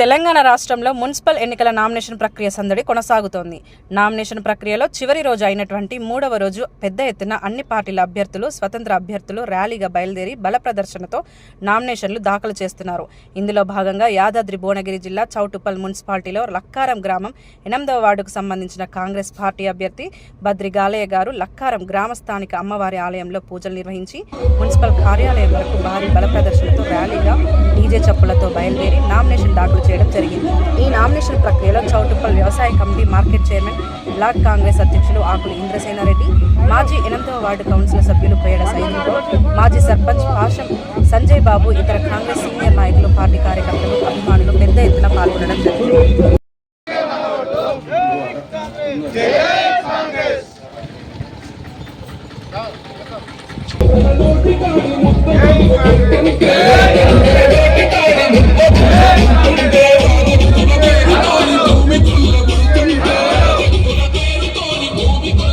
తెలంగాణ రాష్ట్రంలో మున్సిపల్ ఎన్నికల నామినేషన్ ప్రక్రియ సందడి కొనసాగుతోంది. నామినేషన్ ప్రక్రియలో చివరి రోజు అయినటువంటి మూడవ రోజు పెద్ద ఎత్తున అన్ని పార్టీల అభ్యర్థులు స్వతంత్ర అభ్యర్థులు ర్యాలీగా బయలుదేరి బల ప్రదర్శనతో నామినేషన్లు దాఖలు చేస్తున్నారు. ఇందులో భాగంగా యాదాద్రి భువనగిరి జిల్లా చౌటుప్పల్ మున్సిపాలిటీలో లక్కారం గ్రామం ఎనిమిదవ వార్డుకు సంబంధించిన కాంగ్రెస్ పార్టీ అభ్యర్థి బద్రి గాలయ్య గారు లక్కారం గ్రామ స్థానిక అమ్మవారి ఆలయంలో పూజలు నిర్వహించి మున్సిపల్ కార్యాలయం వరకు భారీ బల ప్రదర్శనతో ర్యాలీగా డీజే చప్పులతో బయలుదేరి నామినేషన్ దాఖలు చేయడం జరిగింది. ఈ నామినేషన్ ప్రక్రియలో చౌటుప్పల్ వ్యవసాయ committee market chairman block Congress అధ్యక్షులు ఆకులు ఇంద్రసేనారెడ్డి మాజీ ఎనిమిదవ వార్డు కౌన్సిల్ సభ్యులు పేడ సైనికులు మాజీ సర్పంచ్ పాషం సంజయ్ బాబు ఇతర కాంగ్రెస్ సీనియర్ నాయకులు పార్టీ కార్యకర్తలు అభిమానులు పెద్ద ఎత్తున పాల్గొనడం జరిగింది. జై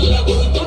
la